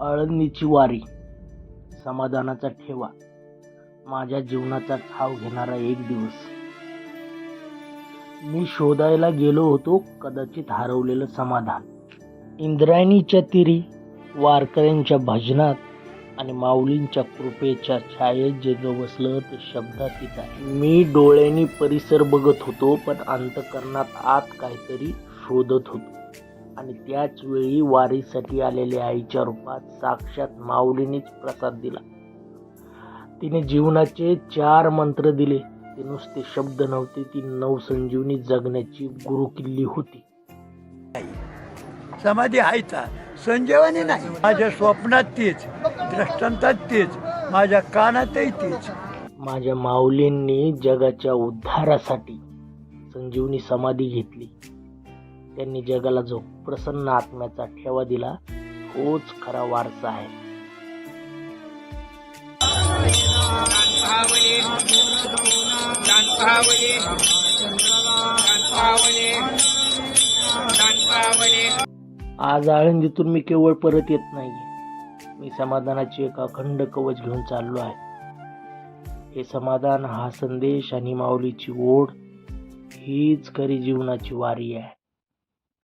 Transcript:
आळंदीची वारी. समाधानाचा ठेवा. माझ्या जीवनाचा ठाव घेणारा एक दिवस. मी शोधायला गेलो होतो कदाचित हरवलेलं समाधान. इंद्रायणीच्या तिरी वारकऱ्यांच्या भजनात आणि माऊलींच्या कृपेच्या छायेत जे गवसलं ते शब्दात येत आहे. मी डोळ्यांनी परिसर बघत होतो पण अंतकरणात आत काहीतरी शोधत होतो. आणि त्याच वेळी वारीसाठी आलेल्या आईच्या रूपात साक्षात माऊलीनीच प्रसाद दिला. तिने जीवनाचे चार मंत्र दिले. ते नुसते शब्द नव्हते ती नवसंजीवनी जगण्याची गुरुकिल्ली होती. समाधी आहेचा संजीवनी नाही. माझ्या स्वप्नात तीच दृष्टांतात तीच माझ्या कानातही तीच. माझ्या माऊलींनी जगाच्या उद्धारासाठी संजीवनी समाधी घेतली. त्यांनी जगाला जो प्रसन्न आत्म्याचा ठेवा दिला तोच खरा वारसा आहे. आज आळंदीतून मी केवळ परत येत नाही मी समाधानाची एक अखंड कवच घेऊन चाललो आहे. हे समाधान हा संदेश आणि माऊलीची ओढ हीच खरी जीवनाची वारी आहे.